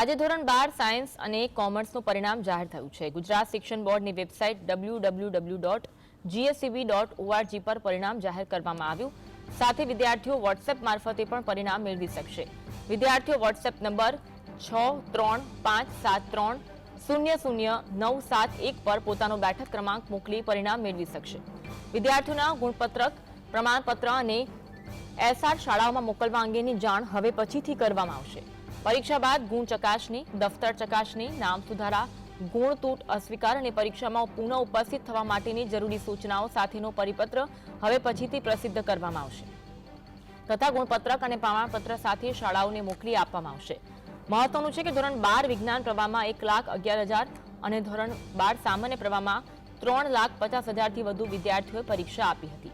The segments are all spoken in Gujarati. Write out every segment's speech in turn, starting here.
આજે ધોરણ બાર સાયન્સ અને કોમર્સનું પરિણામ જાહેર થયું છે. ગુજરાત શિક્ષણ બોર્ડની website W W W dot GSCB dot ORG પર પરિણામ જાહેર કરવામાં આવ્યું. સાથે વિદ્યાર્થીઓ વોટ્સએપ મારફતે પણ પરિણામ મેળવી શકશે. વિદ્યાર્થીઓ વોટ્સએપ નંબર છ ત્રણ પાંચ સાત ત્રણ શૂન્ય શૂન્ય નવ સાત એક પર પોતાનો બેઠક ક્રમાંક મોકલી પરિણામ મેળવી શકશે. વિદ્યાર્થીઓના ગુણપત્રક, પ્રમાણપત્ર અને એસઆર શાળાઓમાં મોકલવા અંગેની જાણ હવે પછીથી કરવામાં આવશે. પરીક્ષા બાદ ગુણ ચકાસણી, દફતર ચકાસણી, નામ સુધારા, ગુણ તૂટ, અસ્વીકાર અને પરીક્ષામાં પુનઃ ઉપસ્થિત થવા માટેની જરૂરી સૂચનાઓ સાથેનો પરિપત્ર હવે પછીથી પ્રસિદ્ધ કરવામાં આવશે. તથા ગુણપત્રક અને પ્રમાણપત્ર સાથે શાળાઓને મોકલી આપવામાં આવશે. મહત્વનું છે કે ધોરણ બાર વિજ્ઞાન પ્રવાહમાં એક લાખ અગિયાર હજાર અને ધોરણ બાર સામાન્ય પ્રવાહમાં ત્રણ લાખ પચાસ હજારથી વધુ વિદ્યાર્થીઓએ પરીક્ષા આપી હતી.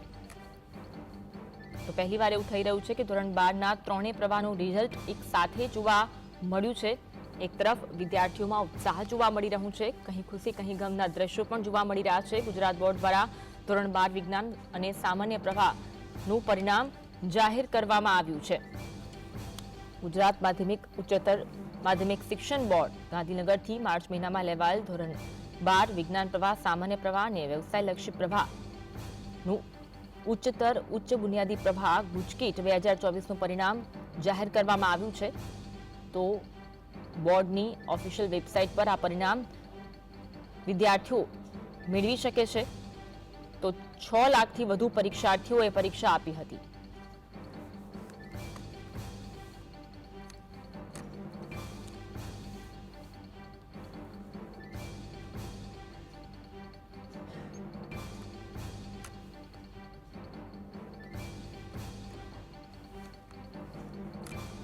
તો પહેલીવાર એવું થઈ રહ્યું છે કે ધોરણ બારના ત્રણેય પ્રવાહનું રિઝલ્ટ એક સાથે જોવા મળ્યું છે. એક તરફ વિદ્યાર્થીઓમાં ઉત્સાહ જોવા મળી રહ્યું છે. કહી ખુશી કહી ગમના દ્રશ્યો પણ જોવા મળી રહ્યા છે. ગુજરાત બોર્ડ દ્વારા ધોરણ બાર વિજ્ઞાન અને સામાન્ય પ્રવાહનું પરિણામ જાહેર કરવામાં આવ્યું છે. ગુજરાત માધ્યમિક ઉચ્ચતર માધ્યમિક શિક્ષણ બોર્ડ ગાંધીનગરથી માર્ચ મહિનામાં લેવાયેલ ધોરણ બાર વિજ્ઞાન પ્રવાહ, સામાન્ય પ્રવાહ અને વ્યવસાયલક્ષી પ્રવાહનું ઉચ્ચતર, ઉચ્ચ બુનિયાદી પ્રભાગ, ગુજકીટ બે હજાર ચોવીસનું પરિણામ જાહેર કરવામાં આવ્યું છે. તો બોર્ડની ઓફિશિયલ વેબસાઇટ પર આ પરિણામ વિદ્યાર્થીઓ મેળવી શકે છે. તો છ લાખથી વધુ પરીક્ષાર્થીઓએ પરીક્ષા આપી હતી.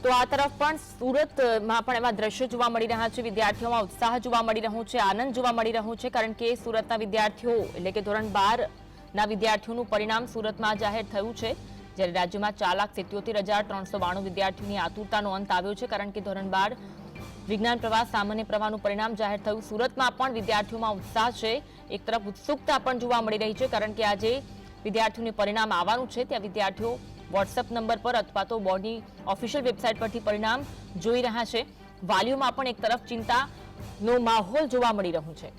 તો આ તરફ પણ સુરતમાં પણ એવા દ્રશ્યો જોવા મળી રહ્યા છે. વિદ્યાર્થીઓમાં ઉત્સાહ જોવા મળી રહ્યો છે, આનંદ જોવા મળી રહ્યો છે, કારણ કે સુરતના વિદ્યાર્થીઓ, એટલે કે ધોરણ બાર ના વિદ્યાર્થીઓનું પરિણામ સુરતમાં જાહેર થયું છે. જ્યારે રાજ્યમાં ચાર લાખ સિત્યોતેર હજાર ત્રણસો બાણું વિદ્યાર્થીઓની આતુરતાનો અંત આવ્યો છે, કારણ કે ધોરણ બાર વિજ્ઞાન પ્રવાહ, સામાન્ય પ્રવાહનું પરિણામ જાહેર થયું. સુરતમાં પણ વિદ્યાર્થીઓમાં ઉત્સાહ છે. એક તરફ ઉત્સુકતા પણ જોવા મળી રહી છે, કારણ કે આજે વિદ્યાર્થીઓને પરિણામ આવવાનું છે. ત્યાં વિદ્યાર્થીઓ વોટ્સએપ નંબર પર અથવા તો બોર્ડની ઓફિશિયલ વેબસાઇટ પરથી પરિણામ જોઈ રહ્યા છે. વાલીઓમાં પણ એક તરફ ચિંતાનો માહોલ જોવા મળી રહ્યો છે.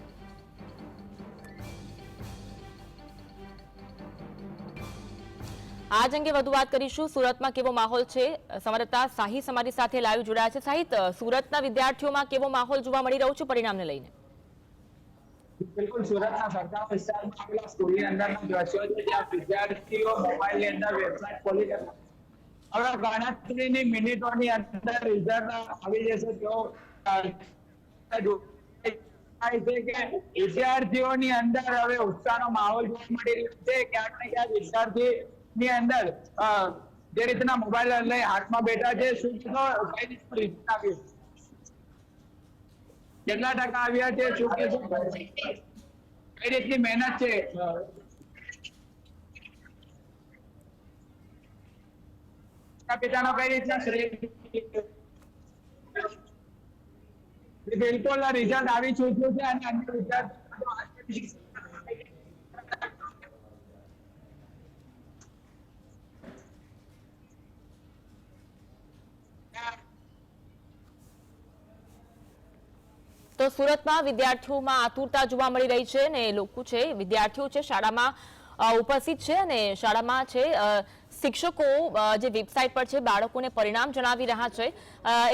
આજ અંગે વધુ વાત કરીશું. સુરતમાં કેવો માહોલ છે? સમરતા સાહિત અમારી સાથે લાઈવ જોડાયા છે. સાહિત સુરતના વિદ્યાર્થીઓમાં કેવો માહોલ જોવા મળી રહ્યો છે પરિણામને લઈને? બિલકુલ સુરતના સરકાર વિસ્તારમાં આવેલા સ્કૂલની અંદરના દ્રશ્યો છે જ્યાં વિદ્યાર્થીઓ મોબાઈલની અંદર વેબસાઇટ ખોલી હવે ગણતરીની મિનિટોની અંદર રિઝલ્ટ આવી જશે જો- થાય છે કે વિદ્યાર્થીઓની અંદર હવે ઉત્સાહનો માહોલ જોવા મળી રહ્યો છે. ક્યાંક ને ક્યાંક વિદ્યાર્થીની અંદર જે રીતના મોબાઈલ લઈ હાથમાં બેઠા છે, શું કઈ રીતનું કેટલા ટકા આવ્યા છે? શું કે કઈ રીતની મહેનત છે? પિતાનો કઈ રીતના બિલકુલ રિઝલ્ટ આવી ચૂક્યું છે અને અન્ય વિદ્યાર્થીઓ તો સુરતમાં વિદ્યાર્થીઓમાં આતુરતા જોવા મળી રહી છે અને લોકો છે, વિદ્યાર્થીઓ છે શાળામાં ઉપસ્થિત છે અને શાળામાં છે શિક્ષકો જે વેબસાઇટ પર છે, બાળકોને પરિણામ જણાવી રહ્યા છે.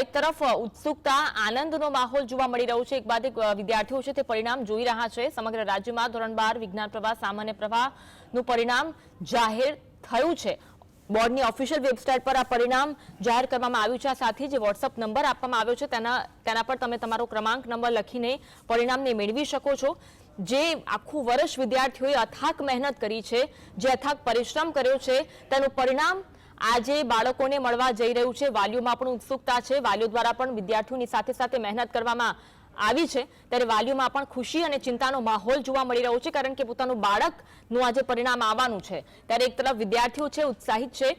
એક તરફ ઉત્સુકતા, આનંદનો માહોલ જોવા મળી રહ્યો છે. એક બાદ એક વિદ્યાર્થીઓ છે તે પરિણામ જોઈ રહ્યા છે. સમગ્ર રાજ્યમાં ધોરણ બાર વિજ્ઞાન પ્રવાહ, સામાન્ય પ્રવાહનું પરિણામ જાહેર થયું છે. બોર્ડની ઓફિશિયલ વેબસાઇટ પર આ પરિણામ જાહેર કરવામાં આવ્યું છે. આ સાથે જે વોટ્સઅપ નંબર આપવામાં આવ્યો છે. તેના તેના પર તમે તમારો ક્રમાંક નંબર લખીને પરિણામને મેળવી શકો છો. જે આખું વર્ષ વિદ્યાર્થીઓએ અથાક મહેનત કરી છે, જે અથાક પરિશ્રમ કર્યો છે, તેનું પરિણામ આજે બાળકોને મળવા જઈ રહ્યું છે. વાલીઓમાં પણ ઉત્સુકતા છે. વાલીઓ દ્વારા પણ વિદ્યાર્થીઓની સાથે સાથે મહેનત કરવામાં આવી છે, ત્યારે વાલીઓમાં પણ ખુશી અને ચિંતાનો માહોલ જોવા મળી રહ્યો છે, કારણ કે પોતાનું બાળકનું આજે પરિણામ આવવાનું છે. ત્યારે એક તરફ વિદ્યાર્થીઓ છે, ઉત્સાહિત છે.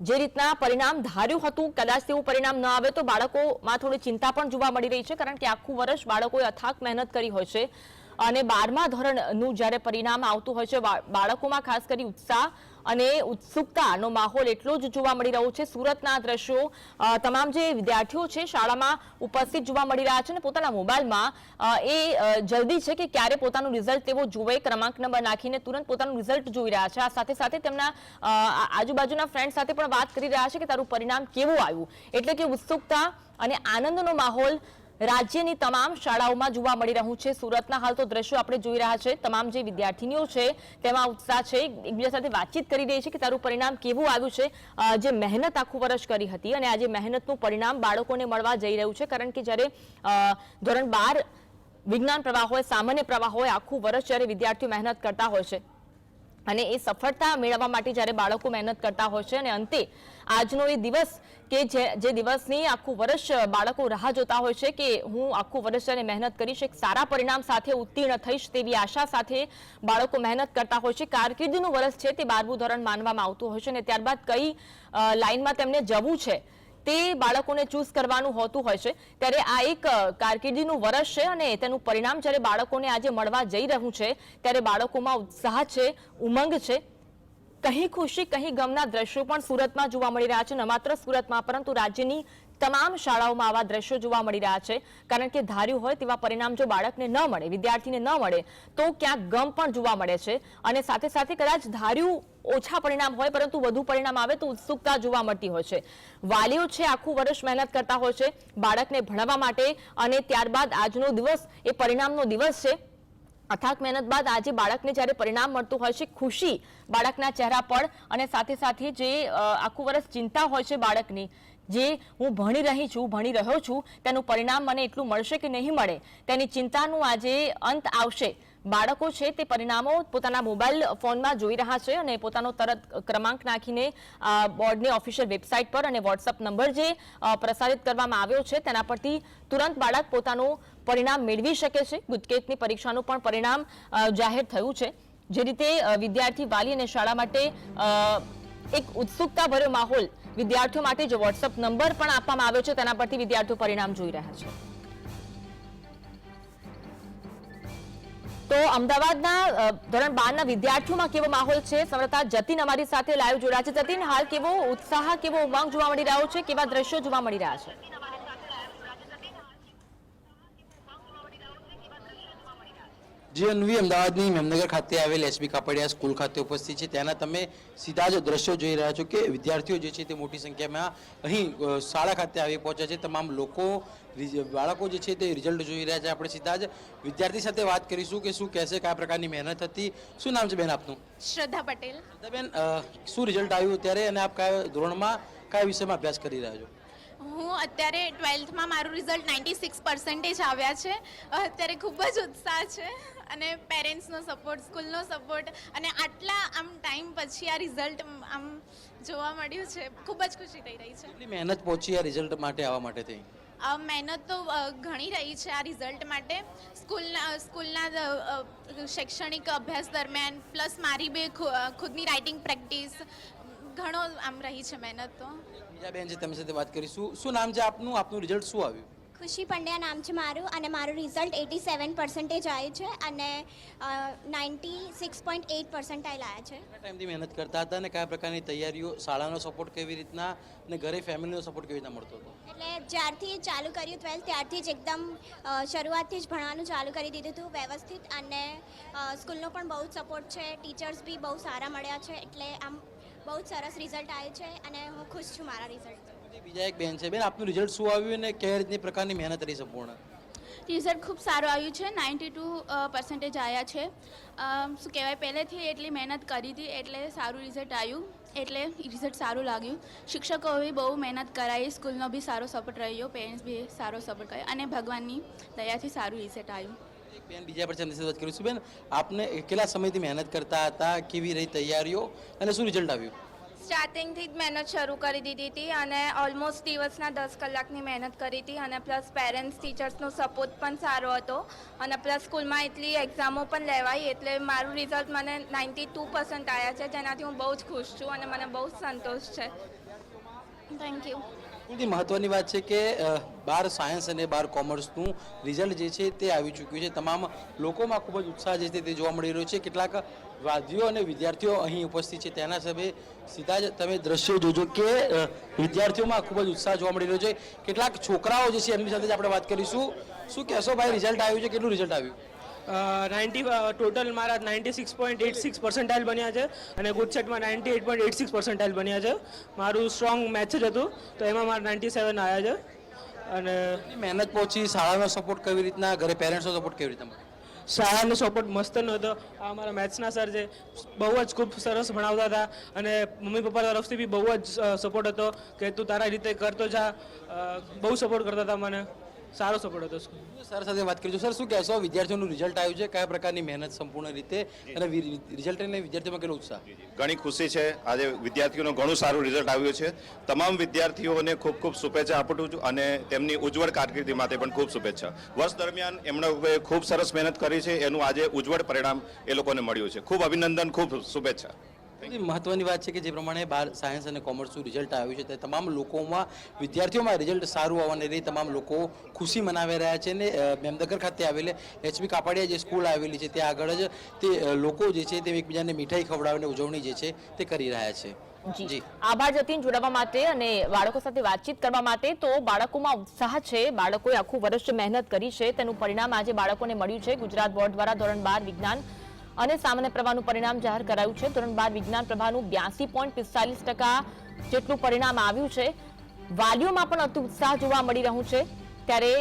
જે રીતના પરિણામ ધાર્યું હતું, કદાચ તેવું પરિણામ ન આવે તો બાળકોમાં થોડી ચિંતા પણ જોવા મળી રહી છે, કારણ કે આખું વર્ષ બાળકોએ અથાક મહેનત કરી હોય છે. અને બારમા ધોરણનું જ્યારે પરિણામ આવતું હોય છે બાળકોમાં ખાસ કરી ઉત્સાહ અને ઉત્સુકતાનો માહોલ એટલો જ જોવા મળી રહ્યો છે. સુરતના દ્રશ્યો તમામ જે વિદ્યાર્થીઓ છે, શાળામાં ઉપસ્થિત જોવા મળી રહ્યા છે અને પોતાના મોબાઈલમાં એ જલ્દી છે કે ક્યારે પોતાનું રિઝલ્ટ તેઓ જુએ ક્રમાંક નંબર નાખીને તુરંત પોતાનું રિઝલ્ટ જોઈ રહ્યા છે. આ સાથે સાથે તેમના આજુબાજુના ફ્રેન્ડ સાથે પણ વાત કરી રહ્યા છે કે તારું પરિણામ કેવું આવ્યું? એટલે કે ઉત્સુકતા અને આનંદનો માહોલ રાજ્યની તમામ શાળાઓમાં જોવા મળી રહ્યું છે. સુરતના હાલ તો દ્રશ્યો આપણે જોઈ રહ્યા છે. તમામ જે વિદ્યાર્થીનીઓ છે, તેમાં ઉત્સાહ છે. એકબીજા સાથે વાતચીત કરી રહી છે કે તારું પરિણામ કેવું આવ્યું છે? જે મહેનત આખું વર્ષ કરી હતી અને આજે મહેનતનું પરિણામ બાળકોને મળવા જઈ રહ્યું છે. કારણ કે જ્યારે ધોરણ બાર વિજ્ઞાન પ્રવાહ હોય, સામાન્ય પ્રવાહ હોય, આખું વર્ષ જ્યારે વિદ્યાર્થીઓ મહેનત કરતા હોય છે અને એ સફળતા મેળવવા માટે જ્યારે બાળકો મહેનત કરતા હોય છે અને અંતે આજનો એ દિવસ કે જે દિવસની આખું વર્ષ બાળકો રાહ જોતા હોય છે કે હું આખું વર્ષ અને મહેનત કરીશ, એક સારા પરિણામ સાથે ઉત્તીર્ણ થઈશ તેવી આશા સાથે બાળકો મહેનત કરતા હોય છે. કારકિર્દીનું વર્ષ છે તે બારમું ધોરણ માનવામાં આવતું હોય છે અને ત્યારબાદ કઈ લાઇનમાં તેમને જવું છે તે બાળકોને ચૂઝ કરવાનું હોતું હોય છે. ત્યારે આ એક કારકિર્દીનું વર્ષ છે અને તેનું પરિણામ જ્યારે બાળકોને આજે મળવા જઈ રહ્યું છે, ત્યારે બાળકોમાં ઉત્સાહ છે, ઉમંગ છે. કહી ખુશી, કહી ગમના દ્રશ્યો પણ સુરતમાં જોવા મળી રહ્યા છે. ન માત્ર સુરતમાં, પરંતુ રાજ્યની તમામ શાળાઓમાં આવા દ્રશ્યો જોવા મળી રહ્યા છે. કારણ કે ધાર્યું હોય તેવા પરિણામ જો બાળકને ન મળે, વિદ્યાર્થીને ન મળે, તો ક્યાંક ગમ પણ જોવા મળે છે. અને સાથે સાથે કદાચ ધાર્યું ઓછા પરિણામ હોય, પરંતુ વધુ પરિણામ આવે તો ઉત્સુકતા જોવા મળતી હોય છે. વાલીઓ છે, આખું વર્ષ મહેનત કરતા હોય છે. બાળકને ભણવા માટે અને ત્યારબાદ આજનો દિવસ એ પરિણામનો દિવસ છે. અથાક મહેનત બાદ આજે બાળકને જ્યારે પરિણામ મળતું હોય છે, ખુશી બાળકના ચહેરા પર અને સાથે સાથે જે આખું વર્ષ ચિંતા હોય છે બાળકની, જે હું ભણી રહી છું, ભણી રહ્યો છું, તેનું પરિણામ મને એટલું મળશે કે નહીં મળે, તેની ચિંતાનું આજે અંત આવશે. બાળકો છે તે પરિણામો પોતાના મોબાઈલ ફોનમાં જોઈ રહ્યા છે અને પોતાનો તરત ક્રમાંક નાખીને બોર્ડની ઓફિશિયલ વેબસાઇટ પર અને વોટ્સઅપ નંબર જે પ્રસારિત કરવામાં આવ્યો છે તેના પરથી તુરંત બાળક પોતાનું પરિણામ મેળવી શકે છે. ગુજકેટની પરીક્ષાનું પણ પરિણામ જાહેર થયું છે. જે રીતે વિદ્યાર્થી વાલી અને શાળા માટે એક ઉત્સુકતા ભર્યો માહોલ વિદ્યાર્થીઓ માટે જે વોટ્સઅપ નંબર પણ આપવામાં આવ્યો છે તેના પરથી વિદ્યાર્થીઓ પરિણામ જોઈ રહ્યા છે. તો અમદાવાદના ધોરણ બારના વિદ્યાર્થીઓમાં કેવો માહોલ છે? સમરતા જતીન અમારી સાથે લાઈવ જોડાયા છે. જતીન, હાલ કેવો ઉત્સાહ, કેવો ઉમંગ જોવા મળી રહ્યો છે? કેવા દ્રશ્યો જોવા મળી રહ્યા છે? જે અન્વી અમદાવાદની મેમનગર ખાતે આવેલ એસબી કાપડિયા સ્કૂલ ખાતે ઉપસ્થિત છે. ત્યાંના તમે સીધા જ દ્રશ્યો જોઈ રહ્યા છો કે વિદ્યાર્થીઓ જે છે તે મોટી સંખ્યામાં અહીં શાળા ખાતે આવી પહોંચ્યા છે. તમામ લોકો બાળકો જે છે તે રિઝલ્ટ જોઈ રહ્યા છે. આપણે સીધા જ વિદ્યાર્થી સાથે વાત કરીશું કે શું કહેશે કયા પ્રકારની મહેનત હતી. શું નામ છે બેન આપનું? શ્રદ્ધા પટેલ. બેન શું રિઝલ્ટ આવ્યું ત્યારે અને આપ કયા ધોરણમાં કયા વિષયમાં અભ્યાસ કરી રહ્યા છો? હું અત્યારે ટ્વેલ્થમાં મારું રિઝલ્ટ નાઇન્ટી સિક્સ પર્સન્ટેજ આવ્યા છે. અત્યારે ખૂબ જ ઉત્સાહ છે. અને પેરેન્ટ્સનો સપોર્ટ સ્કૂલનો સપોર્ટ અને આટલા આમ ટાઈમ પછી આ રિઝલ્ટ આમ જોવા મળ્યું છે ખૂબ જ ખુશી થઈ રહી છે. એટલી મહેનત પહોંચી આ રિઝલ્ટ માટે આવવા માટે થઈ? આ મહેનત તો ઘણી રહી છે આ રિઝલ્ટ માટે. સ્કૂલના સ્કૂલના શૈક્ષણિક અભ્યાસ દરમિયાન પ્લસ મારી બે ખુદની રાઇટિંગ પ્રેક્ટિસ ઘણો આમ રહી છે મહેનત તો. બીજા બેન જે તમે સાથે વાત કરીશું શું નામ છે આપનું? આપનું રિઝલ્ટ શું આવ્યું? ખુશી પંડ્યા નામ છે મારું અને મારું રિઝલ્ટ એટી સેવન પર્સન્ટેજ આવ્યું છે અને ninety six point eight percentile આવ્યા છે. ટાઈમથી મહેનત કરતા હતા અને કયા પ્રકારની તૈયારીઓ શાળાનો સપોર્ટ કેવી રીતના અને ઘરે ફેમિલીનો સપોર્ટ કેવી રીતના મળતો હતો? એટલે જ્યારથી ચાલુ કર્યું ટ્વેલ્થ ત્યારથી જ એકદમ શરૂઆતથી જ ભણવાનું ચાલુ કરી દીધું હતું વ્યવસ્થિત અને સ્કૂલનો પણ બહુ જ સપોર્ટ છે. ટીચર્સ બી બહુ સારા મળ્યા છે એટલે આમ બહુ જ સરસ રિઝલ્ટ આવ્યું છે અને હું ખુશ છું મારા રિઝલ્ટથી બીજા એક બેન છે. બેન આપનું રિઝલ્ટ શું આવ્યું અને કેવી રીતની પ્રકારની મહેનત રહી સંપૂર્ણ રિઝલ્ટ ખૂબ સારું આવ્યું છે. નાઇન્ટી ટુ પર્સન્ટેજ આવ્યા છે. શું કહેવાય પહેલેથી એટલી મહેનત કરી હતી એટલે સારું રિઝલ્ટ આવ્યું. એટલે રિઝલ્ટ સારું લાગ્યું. શિક્ષકોએ બહુ મહેનત કરાવી સ્કૂલનો બી સારો સપોર્ટ રહ્યો. પેરેન્ટ્સ બી સારો સપોર્ટ કર્યો. અને ભગવાનની દયાથી સારું રિઝલ્ટ આવ્યું. એક બેન બીજા પર સાથે વાત કરીશું બેન આપને કેટલા સમયથી મહેનત કરતા હતા? કેવી રહી તૈયારીઓ? અને શું રિઝલ્ટ આવ્યું? સ્ટાર્ટિંગથી જ મહેનત શરૂ કરી દીધી હતી અને ઓલમોસ્ટ દિવસના દસ કલાકની મહેનત કરી હતી અને પ્લસ પેરેન્ટ્સ ટીચર્સનો સપોર્ટ પણ સારો હતો અને પ્લસ સ્કૂલમાં એટલી એક્ઝામો પણ લેવાઈ એટલે મારું રિઝલ્ટ મને નાઇન્ટી ટુ પર્સન્ટ આવ્યા છે, જેનાથી હું બહુ જ ખુશ છું અને મને બહુ જ સંતોષ છે. થેન્ક યુ સૌથી મહત્વની વાત છે કે બાર સાયન્સ અને બાર કોમર્સનું રિઝલ્ટ જે છે તે આવી ચૂક્યું છે. તમામ લોકોમાં ખૂબ જ ઉત્સાહ જે છે તે જોવા મળી રહ્યો છે. કેટલાક વાદીઓ અને વિદ્યાર્થીઓ અહીં ઉપસ્થિત છે. તેના સભે સીધા જ તમે દ્રશ્યો જોજો કે વિદ્યાર્થીઓમાં ખૂબ જ ઉત્સાહ જોવા મળી રહ્યો છે. કેટલાક છોકરાઓ જે છે એમની સાથે જ આપણે વાત કરીશું. શું કહેશો ભાઈ, રિઝલ્ટ આવ્યું છે? કેટલું રિઝલ્ટ આવ્યું? નાઇન્ટી ટોટલ મારા ninety six point eight six percentile બન્યા છે અને ગુજસેટમાં ninety eight point eight six percentile બન્યા છે. મારું સ્ટ્રોંગ મેથ્સ જ હતું તો એમાં મારા નાઇન્ટી સેવન આવ્યા છે. અને મહેનત પહોંચી શાળાનો સપોર્ટ કેવી રીતના ઘરે પેરેન્ટ્સનો સપોર્ટ કેવી રીતના? શાળાનો સપોર્ટ મસ્ત નહોતો આ અમારા મેથ્સના સર છે બહુ જ ખૂબ સરસ ભણાવતા હતા અને મમ્મી પપ્પા તરફથી બી બહુ જ સપોર્ટ હતો કે તું તારા રીતે કરતો જા. બહુ સપોર્ટ કરતા હતા મને. સારો સપોર્ટ હતો સ્કૂલ સર સાથે વાત કરીશું સર શું કહેશો? વિદ્યાર્થીઓનું રિઝલ્ટ આવ્યું છે. કયા પ્રકારની મહેનત સંપૂર્ણ રીતે અને રિઝલ્ટ લઈને વિદ્યાર્થીઓમાં કેટલો ઉત્સાહ? ઘણી ખુશી છે. આજે વિદ્યાર્થીઓનું ઘણું સારું રિઝલ્ટ આવ્યું છે. તમામ વિદ્યાર્થીઓને ખૂબ ખૂબ શુભેચ્છા આપું છું અને તેમની ઉજ્જવળ કારકિર્દી માટે પણ ખૂબ શુભેચ્છા. વર્ષ દરમિયાન એમણે ખૂબ સરસ મહેનત કરી છે. એનું આજે ઉજ્જવળ પરિણામ એ લોકોને મળ્યું છે. ખૂબ અભિનંદન ખૂબ શુભેચ્છા. મહત્વની વાત છે કે જે પ્રમાણે બાર સાયન્સ અને કોમર્સનું રિઝલ્ટ આવ્યું છે તે તમામ લોકોમાં વિદ્યાર્થીઓમાં રિઝલ્ટ સારું આવવાને લઈ તમામ લોકો ખુશી મનાવી રહ્યા છે અ, મેમનગર ખાતે આવેલે એચપી કાપડિયા જે સ્કૂલ આવેલી છે ત્યાં આગળ જ તે લોકો જે છે તે એકબીજાને મીઠાઈ ખવડાવીને ઉજવણી જે છે તે કરી રહ્યા છે. જી. આભાર જતીન જોડાવા માટે અને બાળકો સાથે વાતચીત કરવા માટે. તો બાળકોમાં ઉત્સાહ છે બાળકોએ આખું વર્ષ મહેનત કરી છે તેનું પરિણામ આજે બાળકોને મળ્યું છે. ગુજરાત બોર્ડ દ્વારા ધોરણ બાર વિજ્ઞાન અને સામાન્ય પ્રવાહનું પરિણામ જાહેર કરાયું છે. ધોરણ બાર વિજ્ઞાન પ્રવાહનું બ્યાસી પોઈન્ટ પિસ્તાલીસ ટકા જેટલું પરિણામ આવ્યું છે. વાલીઓમાં પણ અતિ ઉત્સાહ જોવા મળી રહ્યું છે. ત્યારે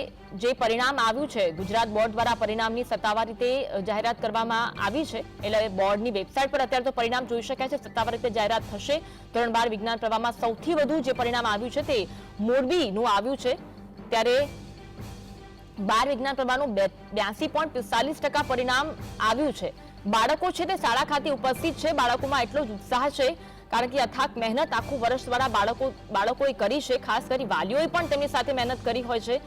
જે પરિણામ આવ્યું છે, ગુજરાત બોર્ડ દ્વારા પરિણામની સત્તાવાર રીતે જાહેરાત કરવામાં આવી છે. એટલે બોર્ડની વેબસાઇટ પર અત્યારે તો પરિણામ જોઈ શકાય છે. સત્તાવાર રીતે જાહેરાત થશે. ધોરણ બાર વિજ્ઞાન પ્રવાહમાં સૌથી વધુ જે પરિણામ આવ્યું છે તે મોરબીનું આવ્યું છે. ત્યારે બાર વિજ્ઞાન પ્રવાહનું બ્યાસી પોઈન્ટ પિસ્તાલીસ ટકા પરિણામ આવ્યું છે. બાળકો છે તે શાળા ખાતે ઉપસ્થિત છે. બાળકોમાં એટલો જ ઉત્સાહ છે કારણ કે અથાક મહેનત આખું વર્ષ દ્વારા બાળકો બાળકોએ કરી છે. ખાસ કરી વાલીઓએ પણ તેમની સાથે મહેનત કરી હોય છે.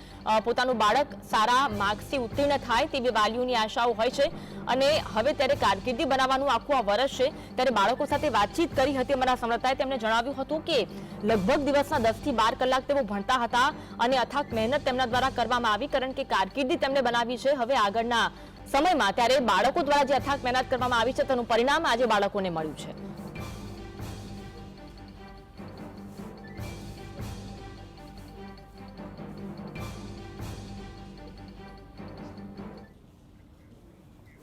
પોતાનું બાળક સારા માર્ક્સથી ઉત્તીર્ણ થાય તેવી વાલીઓની આશાઓ હોય છે. અને હવે ત્યારે કારકિર્દી બનાવવાનું આખું આ વર્ષ છે. ત્યારે બાળકો સાથે વાતચીત કરી હતી અમારા સંવાદદાતાએ તેમણે જણાવ્યું હતું કે, લગભગ દિવસના દસથી બાર કલાક તેઓ ભણતા હતા અને અથાક મહેનત તેમના દ્વારા કરવામાં આવી કારણ કે કારકિર્દી તેમણે બનાવી છે. હવે આગળના સમયમાં ત્યારે બાળકો દ્વારા જે અથાક મહેનત કરવામાં આવી છે તેનું પરિણામ આજે બાળકોને મળ્યું છે.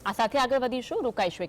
આ સાથે આગળ વધીશું રોકાઈશું